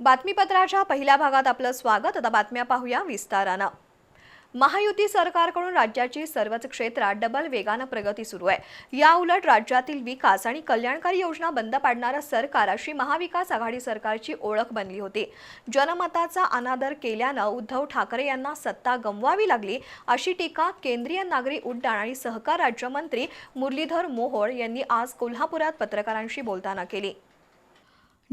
बातमीपत्राच्या पहिल्या भागात आपलं स्वागत. आता बातम्या पाहूया विस्तारानं. महायुती सरकारकडून राज्याची सर्वच क्षेत्रात डबल वेगानं प्रगती सुरू आहे. या उलट राज्यातील विकास आणि कल्याणकारी योजना बंद पाडणारं सरकार अशी महाविकास आघाडी सरकारची ओळख बनली होती. जनमताचा अनादर केल्यानं उद्धव ठाकरे यांना सत्ता गमवावी लागली अशी टीका केंद्रीय नागरी उड्डाण आणि सहकार राज्यमंत्री मुरलीधर मोहोळ यांनी आज कोल्हापुरात पत्रकारांशी बोलताना केली.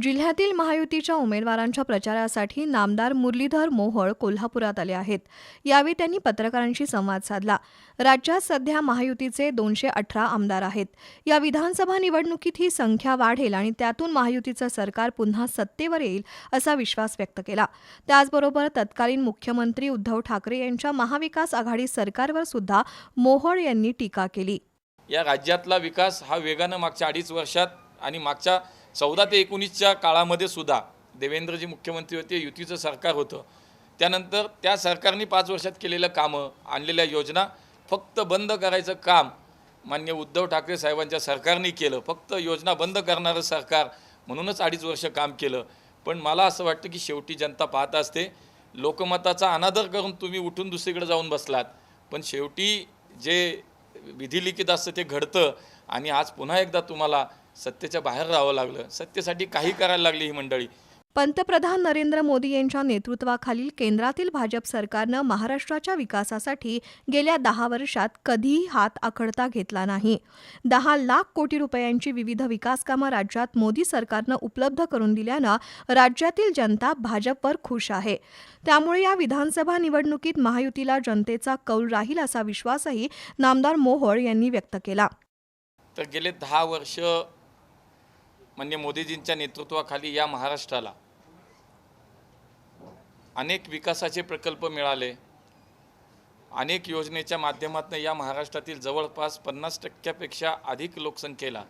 जिल्ह्यातील महायुतीच्या उमेदवारांच्या प्रचारासाठी नामदार मुरलीधर मोहोळ कोल्हापुरात आले आहेत. यावेळी त्यांनी पत्रकारांशी संवाद साधला. राज्यात सध्या महायुतीचे दोनशे अठरा आमदार आहेत. या विधानसभा निवडणुकीत ही संख्या वाढेल आणि त्यातून महायुतीचं सरकार पुन्हा सत्तेवर येईल असा विश्वास व्यक्त केला. त्याचबरोबर तत्कालीन मुख्यमंत्री उद्धव ठाकरे यांच्या महाविकास आघाडी सरकारवर सुद्धा मोहोळ यांनी टीका केली. या राज्यातला विकास हा वेगानं मागच्या अडीच वर्षात आणि मागच्या चौदा ते एकोणीसच्या काळामध्ये सुद्धा देवेंद्रजी मुख्यमंत्री होते युतीचं सरकार होतं. त्यानंतर त्या सरकारने पाच वर्षात केलेलं कामं आणलेल्या योजना फक्त बंद करायचं काम मान्य उद्धव ठाकरे साहेबांच्या सरकारने केलं. फक्त योजना बंद करणारं सरकार म्हणूनच अडीच वर्ष काम केलं. पण मला असं वाटतं की शेवटी जनता पाहत असते लोकमताचा अनादर करून तुम्ही उठून दुसरीकडे जाऊन बसलात. पण शेवटी जे विधिलिखित असतं ते घडतं. आणि आज पुन्हा एकदा तुम्हाला सत्तेच्या बाहेर राहावं लागलं. सत्तेसाठी काही करायला लागली ही मंडळी. पंतप्रधान नरेंद्र मोदी यांच्या नेतृत्वाखालील केंद्रातील भाजप सरकारनं महाराष्ट्राच्या विकासासाठी गेल्या दहा वर्षात कधीही हात आखडता घेतला नाही. दहा लाख कोटी रुपयांची विविध विकासकामं राज्यात मोदी सरकारनं उपलब्ध करून दिल्यानं राज्यातील जनता भाजपवर खुश आहे. त्यामुळे या विधानसभा निवडणुकीत महायुतीला जनतेचा कौल राहील असा विश्वासही नामदार मोहोळ यांनी व्यक्त केला. तर गेले दहा वर्ष म्हणजे मोदीजींच्या नेतृत्वाखाली या महाराष्ट्राला अनेक विकासाचे प्रकल्प मिळाले. अनेक योजनेच्या माध्यमातून या महाराष्ट्रातील जवळपास पन्नास टक्क्यापेक्षा अधिक लोकसंख्येला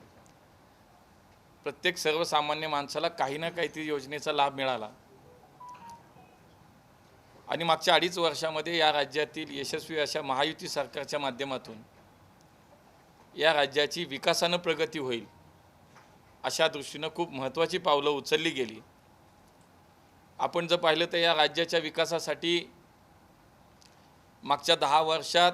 प्रत्येक सर्वसामान्य माणसाला काही ना काहीतरी योजनेचा लाभ मिळाला. आणि मागच्या अडीच वर्षामध्ये या राज्यातील यशस्वी अशा महायुती सरकारच्या माध्यमातून या राज्याची विकासानं प्रगती होईल अशा दृष्टीनं खूप महत्त्वाची पावलं उचलली गेली. आपण जर पाहिलं तर या राज्याच्या विकासासाठी मागच्या दहा वर्षात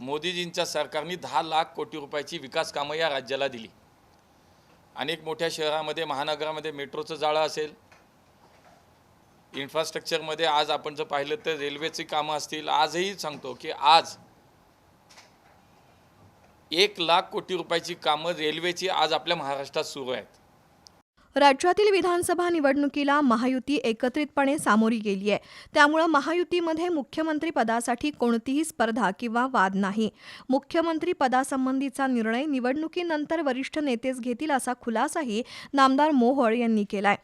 मोदीजींच्या सरकारने दहा लाख कोटी रुपयाची विकास कामं या राज्याला दिली. अनेक मोठ्या शहरामध्ये महानगरामध्ये मेट्रोचं जाळं असेल. इन्फ्रास्ट्रक्चरमध्ये आज आपण जर पाहिलं तर रेल्वेची कामं असतील. आजही सांगतो की आज एक लाख कोटी रुपयाची कामं रेल्वेची आज आपल्या महाराष्ट्रात सुरू आहेत. राज्यातील विधानसभा निवडणुकीला महायुती एकत्रितपणे सामोरी गेली आहे. त्यामुळं महायुतीमध्ये मुख्यमंत्री पदासाठी कोणतीही स्पर्धा किंवा वाद नाही. मुख्यमंत्री पदासंबंधीचा निर्णय निवडणुकीनंतर वरिष्ठ नेतेच घेतील असा खुलासाही नामदार मोहोळ यांनी केलाय.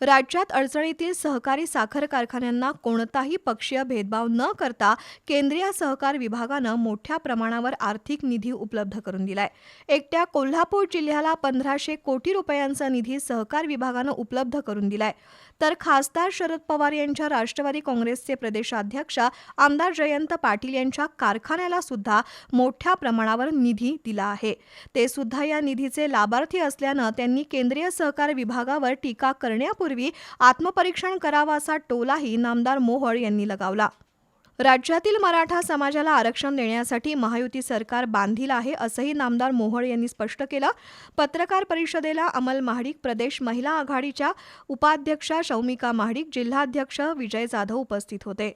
राज्यात अडचणीतील सहकारी साखर कारखान्यांना कोणताही पक्षीय भेदभाव न करता केंद्रीय सहकार विभागानं मोठ्या प्रमाणावर आर्थिक निधी उपलब्ध करून दिलाय. एकट्या कोल्हापूर जिल्ह्याला पंधराशे कोटी रुपयांचा निधी सहकार विभागानं उपलब्ध करून दिलाय. तर खासदार शरद पवार यांच्या राष्ट्रवादी काँग्रेसचे प्रदेशाध्यक्ष आमदार जयंत पाटील यांच्या कारखान्याला सुद्धा मोठ्या प्रमाणावर निधी दिला आहे. ते सुद्धा या निधीचे लाभार्थी असल्यानं त्यांनी केंद्रीय सहकार विभागावर टीका करण्यापूर्वी आत्मपरीक्षण करावा असा टोलाही नामदार मोहोळ यांनी लगावला. राज्यातील मराठा समाजाला आरक्षण देण्यासाठी महायुती सरकार बांधील आहे असंही नामदार मोहोळ यांनी स्पष्ट केलं. पत्रकार परिषदेला अमल महाडिक प्रदेश महिला आघाडीच्या उपाध्यक्षा शौमिका महाडिक जिल्हाध्यक्ष विजय जाधव उपस्थित होते.